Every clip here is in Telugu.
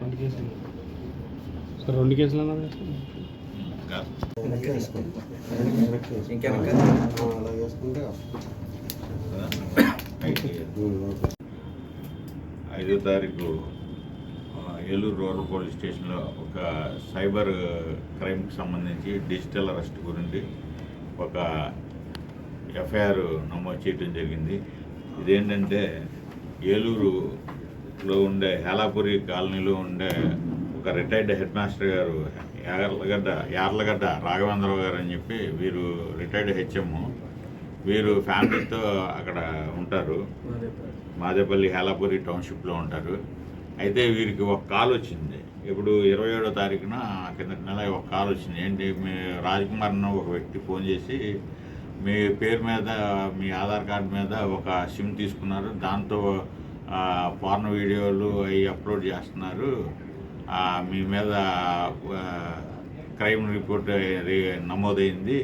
రెండు కేసులు. సార్ రెండు కేసులు అన్నారు ఐదో తారీఖు ఆ, ఏలూరు రూరల్ పోలీస్ స్టేషన్లో ఒక సైబర్ క్రైమ్కి సంబంధించి డిజిటల్ అరెస్ట్ గురించి ఒక ఎఫ్ఐఆర్ నమోదు చేయడం జరిగింది. ఇదేంటంటే లో ఉండే హేలాపురి కాలనీలో ఉండే ఒక రిటైర్డ్ హెడ్ మాస్టర్ గారు యార్లగడ్డ యార్లగడ్డ రాఘవేంద్రరావు గారు అని చెప్పి వీరు రిటైర్డ్ హెచ్ఎం. వీరు ఫ్యామిలీతో అక్కడ ఉంటారు. మాదేపల్లి హేలాపురి టౌన్షిప్లో ఉంటారు. అయితే వీరికి ఒక కాల్ వచ్చింది. ఇప్పుడు ఇరవై ఏడో తారీఖున కిందటి నెల ఒక కాల్ వచ్చింది. ఏంటి? మీ రాజ్కుమార్ అన్న ఒక వ్యక్తి ఫోన్ చేసి మీ పేరు మీద మీ ఆధార్ కార్డు మీద ఒక సిమ్ తీసుకున్నారు. దాంతో పోర్న్ వీడియోలు అవి అప్లోడ్ చేస్తున్నారు. మీ మీద క్రైమ్ రిపోర్ట్ నమోదైంది.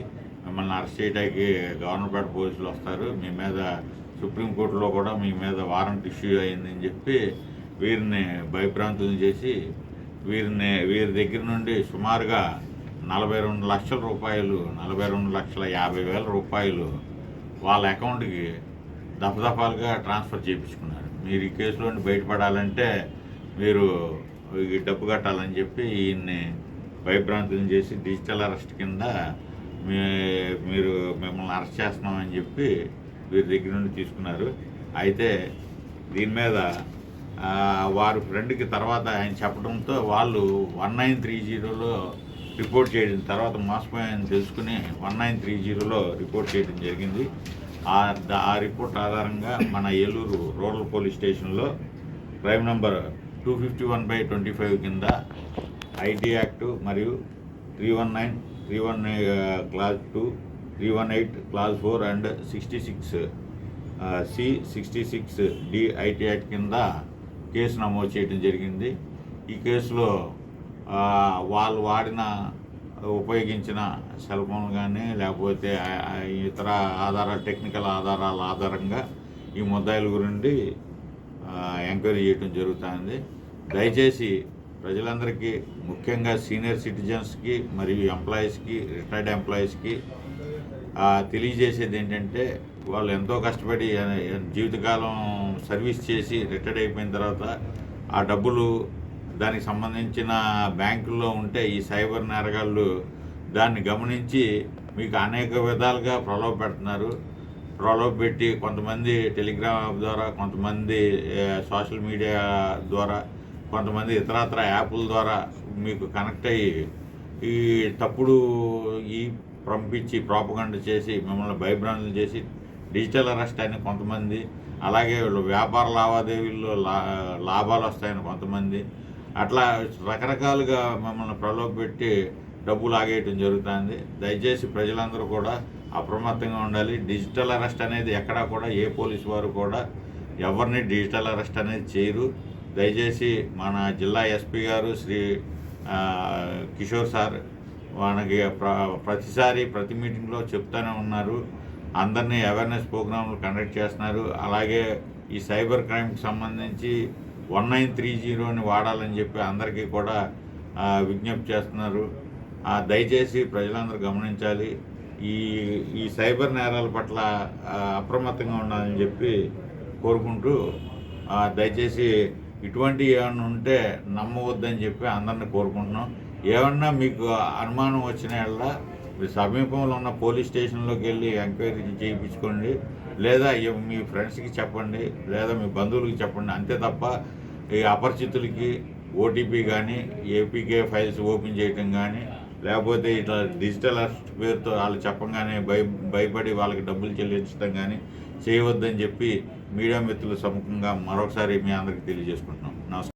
మిమ్మల్ని అరెస్ట్ చేయడానికి గవర్నమెంట్ పోలీసులు వస్తారు. మీ మీద సుప్రీంకోర్టులో కూడా మీ మీద వారెంట్ ఇష్యూ అయిందని చెప్పి వీరిని భయభ్రాంతులు చేసి వీరిని వీరి దగ్గర నుండి సుమారుగా నలభై రెండు లక్షల రూపాయలు నలభై రెండు లక్షల యాభై వేల రూపాయలు వాళ్ళ అకౌంట్కి దఫదఫాలుగా ట్రాన్స్ఫర్ చేయించుకున్నారు. మీరు ఈ కేసులో బయటపడాలంటే మీరు ఈ డబ్బు కట్టాలని చెప్పి ఈయన్ని భయభ్రాంతులను చేసి డిజిటల్ అరెస్ట్ కింద మీ మీరు మిమ్మల్ని అరెస్ట్ చేస్తున్నామని చెప్పి వీరి దగ్గర నుండి తీసుకున్నారు. అయితే దీని మీద వారు వారి ఫ్రెండ్కి తర్వాత ఆయన చెప్పడంతో వాళ్ళు వన్ నైన్ త్రీ జీరోలో రిపోర్ట్ చేయడం తర్వాత మోసపోయాయని తెలుసుకుని వన్ నైన్ త్రీ జీరోలో రిపోర్ట్ చేయడం జరిగింది. ఆ ఆ రిపోర్ట్ ఆధారంగా మన ఏలూరు రూరల్ పోలీస్ స్టేషన్లో crime number two fifty one by twenty five కింద ఐటీ యాక్ట్ మరియు three one nine three one clause two three one eight clause four and sixty six C sixty six D IT act కింద కేసు నమోదు చేయడం జరిగింది. ఈ కేసులో వాళ్ళు వాడిన ఉపయోగించిన సెల్ ఫోన్ కానీ లేకపోతే ఇతర ఆధారాలు టెక్నికల్ ఆధారాల ఆధారంగా ఈ ముద్దాయిల గురించి ఎంక్వైరీ చేయటం జరుగుతుంది. దయచేసి ప్రజలందరికీ ముఖ్యంగా సీనియర్ సిటిజన్స్కి మరియు ఎంప్లాయీస్కి రిటైర్డ్ ఎంప్లాయీస్కి తెలియజేసేది ఏంటంటే వాళ్ళు ఎంతో కష్టపడి జీవితకాలం సర్వీస్ చేసి రిటైర్డ్ అయిపోయిన తర్వాత ఆ డబ్బులు దానికి సంబంధించిన బ్యాంకుల్లో ఉంటే ఈ సైబర్ నేరగాళ్ళు దాన్ని గమనించి మీకు అనేక విధాలుగా ప్రలోభ పెడుతున్నారు. ప్రలోభ పెట్టి కొంతమంది టెలిగ్రామ్ యాప్ ద్వారా కొంతమంది సోషల్ మీడియా ద్వారా కొంతమంది ఇతరత్ర యాప్ల ద్వారా మీకు కనెక్ట్ అయ్యి ఈ తప్పుడు ఈ పంపించి ప్రాపగండ చేసి మిమ్మల్ని భయభ్రాంతులు చేసి డిజిటల్ అరెస్ట్ అయిన కొంతమంది అలాగే వీళ్ళు వ్యాపార లావాదేవీల్లో లా లాభాలు వస్తాయని కొంతమంది అట్లా రకరకాలుగా మమ్మల్ని ప్రలోభపెట్టి డబ్బు లాగేయటం జరుగుతుంది. దయచేసి ప్రజలందరూ కూడా అప్రమత్తంగా ఉండాలి. డిజిటల్ అరెస్ట్ అనేది ఎక్కడా కూడా ఏ పోలీసు వారు కూడా ఎవరిని డిజిటల్ అరెస్ట్ అనేది చేయరు. దయచేసి మన జిల్లా ఎస్పీ గారు శ్రీ కిషోర్ సార్ మనకి ప్ర ప్రతిసారి ప్రతి మీటింగ్లో చెప్తూనే ఉన్నారు. అందరినీ అవేర్నెస్ ప్రోగ్రాంలు కండక్ట్ చేస్తున్నారు. అలాగే ఈ సైబర్ క్రైమ్కి సంబంధించి వన్ నైన్ త్రీ జీరోని వాడాలని చెప్పి అందరికీ కూడా విజ్ఞప్తి చేస్తున్నారు. దయచేసి ప్రజలందరూ గమనించాలి. ఈ ఈ సైబర్ నేరాల పట్ల అప్రమత్తంగా ఉండాలని చెప్పి కోరుకుంటూ దయచేసి ఇటువంటి ఏమన్నా ఉంటే నమ్మవద్దని చెప్పి అందరిని కోరుకుంటున్నాం. ఏమన్నా మీకు అనుమానం వచ్చిన వాళ్ళ మీ సమీపంలో ఉన్న పోలీస్ స్టేషన్లోకి వెళ్ళి ఎంక్వైరీ చేయించుకోండి. లేదా మీ ఫ్రెండ్స్కి చెప్పండి లేదా మీ బంధువులకి చెప్పండి. అంతే తప్ప ఈ అపరిచితులకి ఓటీపీ కానీ ఏపీకే ఫైల్స్ ఓపెన్ చేయటం కానీ లేకపోతే ఇట్లా డిజిటల్ అరెస్ట్ పేరుతో వాళ్ళు చెప్పంగానే భయ భయపడి వాళ్ళకి డబ్బులు చెల్లించడం కానీ చేయవద్దని చెప్పి మీడియా మిత్రుల సముఖంగా మరొకసారి మీ అందరికీ తెలియజేసుకుంటున్నాం. నమస్కారం.